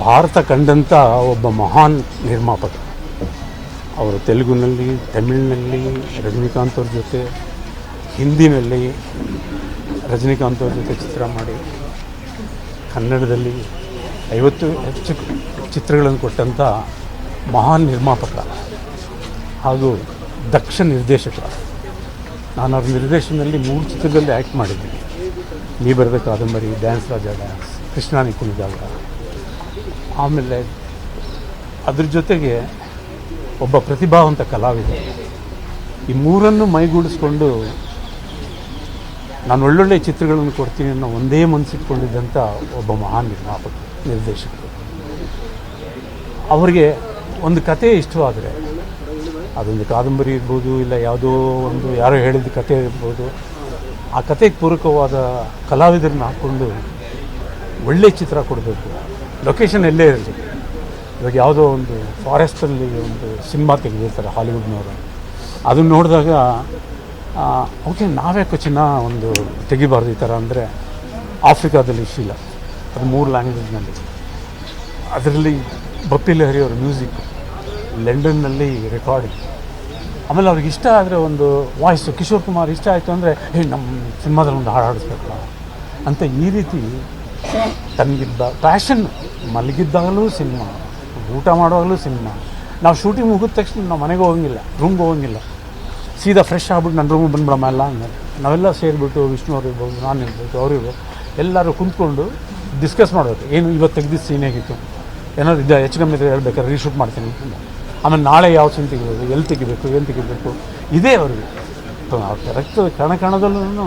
ಭಾರತ ಕಂಡಂಥ ಒಬ್ಬ ಮಹಾನ್ ನಿರ್ಮಾಪಕ. ಅವರು ತೆಲುಗುನಲ್ಲಿ, ತಮಿಳಿನಲ್ಲಿ, ರಜನಿಕಾಂತ್ ಅವ್ರ ಜೊತೆ, ಹಿಂದಿನಲ್ಲಿ ರಜನಿಕಾಂತ್ ಅವ್ರ ಜೊತೆ ಚಿತ್ರ ಮಾಡಿ, ಕನ್ನಡದಲ್ಲಿ ಐವತ್ತು ಹೆಚ್ಚು ಚಿತ್ರಗಳನ್ನು ಕೊಟ್ಟಂಥ ಮಹಾನ್ ನಿರ್ಮಾಪಕ ಹಾಗೂ ದಕ್ಷ ನಿರ್ದೇಶಕ. ನಾನು ಅವ್ರ ನಿರ್ದೇಶನದಲ್ಲಿ ಮೂರು ಚಿತ್ರದಲ್ಲಿ ಆ್ಯಕ್ಟ್ ಮಾಡಿದ್ದೀನಿ. ನೀ ಬರೆದ ಕಾದಂಬರಿ, ಡ್ಯಾನ್ಸ್ ರಾಜ, ಡ್ಯಾನ್ಸ್, ಕೃಷ್ಣಾನಿ ಕುಣಿದಾಗ. ಆಮೇಲೆ ಅದ್ರ ಜೊತೆಗೆ ಒಬ್ಬ ಪ್ರತಿಭಾವಂತ ಕಲಾವಿದ. ಈ ಮೂರನ್ನು ಮೈಗೂಡಿಸ್ಕೊಂಡು ನಾನು ಒಳ್ಳೊಳ್ಳೆ ಚಿತ್ರಗಳನ್ನು ಕೊಡ್ತೀನಿ ಅನ್ನೋ ಒಂದೇ ಮನಸ್ಸಿಟ್ಕೊಂಡಿದ್ದಂಥ ಒಬ್ಬ ಮಹಾನ್ ನಿರ್ಮಾಪಕ ನಿರ್ದೇಶಕರು ಅವರಿಗೆ ಒಂದು ಕತೆ ಇಷ್ಟವಾದರೆ, ಅದೊಂದು ಕಾದಂಬರಿ ಇರ್ಬೋದು, ಇಲ್ಲ ಯಾವುದೋ ಒಂದು ಯಾರೋ ಹೇಳಿದ ಕತೆ ಇರ್ಬೋದು, ಆ ಕತೆಗೆ ಪೂರಕವಾದ ಕಲಾವಿದರನ್ನ ಹಾಕ್ಕೊಂಡು ಒಳ್ಳೆ ಚಿತ್ರ ಕೊಡಬೇಕು. ಲೊಕೇಶನ್ ಎಲ್ಲೇ ಇರಲಿ. ಇವಾಗ ಯಾವುದೋ ಒಂದು ಫಾರೆಸ್ಟಲ್ಲಿ ಒಂದು ಸಿನಿಮಾ ತೆಗೆದಿರ್ತಾರೆ ಹಾಲಿವುಡ್ನವರು ಅದನ್ನು ನೋಡಿದಾಗ ಓಕೆ ನಾವೇ ಚಿನ್ನ ಒಂದು ತೆಗಿಬಾರ್ದು ಈ ಥರ ಅಂದರೆ ಆಫ್ರಿಕಾದಲ್ಲಿ ಶೀಲ. ಅದು ಮೂರು ಲ್ಯಾಂಗ್ವೇಜ್ನಲ್ಲಿ ಅದರಲ್ಲಿ ಬಪ್ಪಿ ಲಹರಿ ಅವ್ರ ಮ್ಯೂಸಿಕ್ ಲಂಡನ್ನಲ್ಲಿ ರೆಕಾರ್ಡಿಂಗ್ ಆಮೇಲೆ ಅವ್ರಿಗೆ ಇಷ್ಟ ಆದರೆ ಒಂದು ವಾಯ್ಸು ಕಿಶೋರ್ ಕುಮಾರ್ ಇಷ್ಟ ಆಯಿತು ಅಂದರೆ, ಹೇ ನಮ್ಮ ಸಿನಿಮಾದಲ್ಲಿ ಒಂದು ಹಾಡು ಹಾಡಿಸ್ಬೇಕಲ್ಲ ಅಂತ ಈ ರೀತಿ ತನಗಿದ್ದ ಪ್ಯಾಷನ್, ಮಲಗಿದ್ದಾಗಲೂ ಸಿನಿಮಾ, ಊಟ ಮಾಡುವಾಗಲೂ ಸಿನಿಮಾ. ನಾವು ಶೂಟಿಂಗ್ ಮುಗಿದ ತಕ್ಷಣ ನಾವು ಮನೆಗೆ ಹೋಗಂಗಿಲ್ಲ ರೂಮ್ಗೆ ಹೋಗಂಗಿಲ್ಲ. ಸೀದಾ ಫ್ರೆಶ್ ಆಗ್ಬಿಟ್ಟು ನನ್ನ ರೂಮಿಗೆ ಬಂದ್ಬಿಡಮ್ಮ ಎಲ್ಲ ಅಂದ್ಮೇಲೆ. ನಾವೆಲ್ಲ ಸೇರಿಬಿಟ್ಟು ವಿಷ್ಣು ಅವ್ರು ಇರ್ಬೋದು, ನಾನು ಇರ್ಬೋದು, ಅವ್ರು ಇರ್ಬೋದು, ಎಲ್ಲರೂ ಕುಂತ್ಕೊಂಡು ಡಿಸ್ಕಸ್ ಮಾಡಬೇಕು ಏನು ಇವತ್ತು ತೆಗೆದಿದ್ದು ಸೀನ್ ಹೇಗಿತ್ತು? ಏನಾದ್ರು ಇದ್ದ ಹೆಚ್ಚು ಕಮ್ಮಿ ಇದ್ರೆ ಹೇಳ್ಬೇಕಾದ್ರೆ ರೀಶೂಟ್ ಮಾಡ್ತೀನಿ. ಆಮೇಲೆ ನಾಳೆ ಯಾವ ಸೀನ್ ತೆಗಿಬೇಕು ಎಲ್ಲಿ ತೆಗಿಬೇಕು, ಏನು ತೆಗಿಬೇಕು? ಇದೇ ಅವ್ರಿಗೆ. ಕರೆಕ್ಟ್ ಕಣ ಕಣದಲ್ಲೂ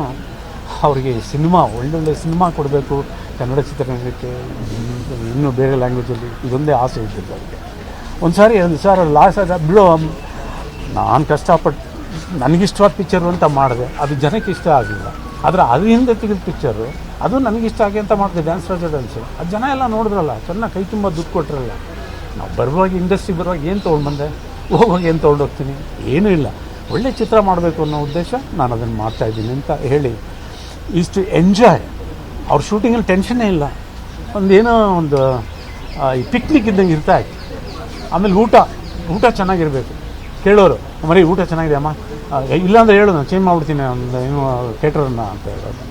ಅವರಿಗೆ ಸಿನಿಮಾ, ಒಳ್ಳೊಳ್ಳೆ ಸಿನಿಮಾ ಕೊಡಬೇಕು ಕನ್ನಡ ಚಿತ್ರರಂಗಕ್ಕೆ. ಇನ್ನೂ ಬೇರೆ ಲ್ಯಾಂಗ್ವೇಜಲ್ಲಿ ಇದೊಂದೇ ಆಸೆ ಇದ್ದಿದ್ದು ಅವರಿಗೆ. ಒಂದು ಸಾರಿ ಒಂದು ಸರ್ ಲಾಸ್ ಆದ ಬಿಡು, ನಾನು ಕಷ್ಟಪಟ್ಟು ನನಗಿಷ್ಟವಾದ ಪಿಕ್ಚರು ಅಂತ ಮಾಡಿದೆ. ಅದು ಜನಕ್ಕೆ ಇಷ್ಟ ಆಗಲಿಲ್ಲ ಆದರೆ ಅದರಿಂದ ತೆಗೆದ ಪಿಕ್ಚರು ಅದು ನನಗಿಷ್ಟ ಆಗಿ ಅಂತ ಮಾಡಿದೆ ಡ್ಯಾನ್ಸ್ ರಾಜ ಡ್ಯಾನ್ಸು ಅದು ಜನ ಎಲ್ಲ ನೋಡಿದ್ರಲ್ಲ, ಚೆನ್ನಾಗಿ ಕೈ ತುಂಬ ದುಡ್ಡು ಕೊಟ್ಟರಲ್ಲ ನಾವು ಬರುವಾಗ ಇಂಡಸ್ಟ್ರಿ ಬರುವಾಗ ಏನು ತೊಗೊಂಡು ಬಂದೆ? ಹೋಗುವಾಗ ಏನು ತೊಗೊಂಡೋಗ್ತೀನಿ ಏನೂ ಇಲ್ಲ. ಒಳ್ಳೆ ಚಿತ್ರ ಮಾಡಬೇಕು ಅನ್ನೋ ಉದ್ದೇಶ ನಾನು ಅದನ್ನು ಮಾಡ್ತಾಯಿದ್ದೀನಿ ಅಂತ ಹೇಳಿ ಇಷ್ಟು ಎಂಜಾಯ್. ಅವ್ರ ಶೂಟಿಂಗಲ್ಲಿ ಟೆನ್ಷನ್ನೇ ಇಲ್ಲ. ಒಂದೇನೋ ಒಂದು ಈ ಪಿಕ್ನಿಕ್ ಇದ್ದಂಗೆ ಇರ್ತಾ ಇತ್ತು. ಆಮೇಲೆ ಊಟ ಊಟ ಚೆನ್ನಾಗಿರಬೇಕು. ಕೇಳೋರು, ಮರಿ ಊಟ ಚೆನ್ನಾಗಿದೆ, ಅಮ್ಮ. ಇಲ್ಲ ಇಲ್ಲಾಂದ್ರೆ ಹೇಳು ನಾನು ಚೇಂಜ್ ಮಾಡ್ಬಿಡ್ತೀನಿ, ಒಂದು ಏನು ಕೇಟ್ರನ್ನ ಅಂತ ಹೇಳೋದು.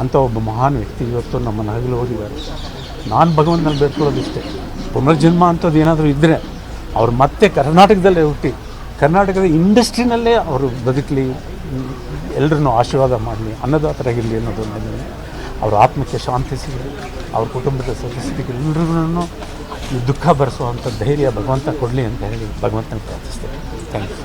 ಅಂಥ ಒಬ್ಬ ಮಹಾನ್ ವ್ಯಕ್ತಿ ಇವತ್ತು ನಮ್ಮನ್ನು ಹಗಲು ಹೋಗಿದ್ದಾರೆ. ನಾನು ಭಗವಂತನಲ್ಲಿ ಬೇಡ್ಕೊಳ್ಳೋದು ಇಷ್ಟೇ. ಪುನರ್ಜನ್ಮ ಅಂಥದ್ದು ಏನಾದರೂ ಇದ್ದರೆ ಅವ್ರು ಮತ್ತೆ ಕರ್ನಾಟಕದಲ್ಲೇ ಹುಟ್ಟಿ, ಕರ್ನಾಟಕದ ಇಂಡಸ್ಟ್ರಿನಲ್ಲೇ ಅವರು ಬದುಕಲಿ. ಎಲ್ಲರನ್ನೂ ಆಶೀರ್ವಾದ ಮಾಡಲಿ ಅನ್ನದಾತರಾಗಿರಲಿ ಅನ್ನೋದು ನನ್ನ ಅವ್ರ ಆತ್ಮಕ್ಕೆ ಶಾಂತಿ ಸಿಗಲಿ, ಅವ್ರ ಕುಟುಂಬದ ಸದಸ್ಯರಿಗೆ ಎಲ್ಲರಿಗೂ ದುಃಖ ಭರಿಸುವಂಥ ಧೈರ್ಯ ಭಗವಂತ ಕೊಡಲಿ ಅಂತ ಹೇಳಿ ಭಗವಂತನ ಪ್ರಾರ್ಥಿಸ್ತೇನೆ. Thank you.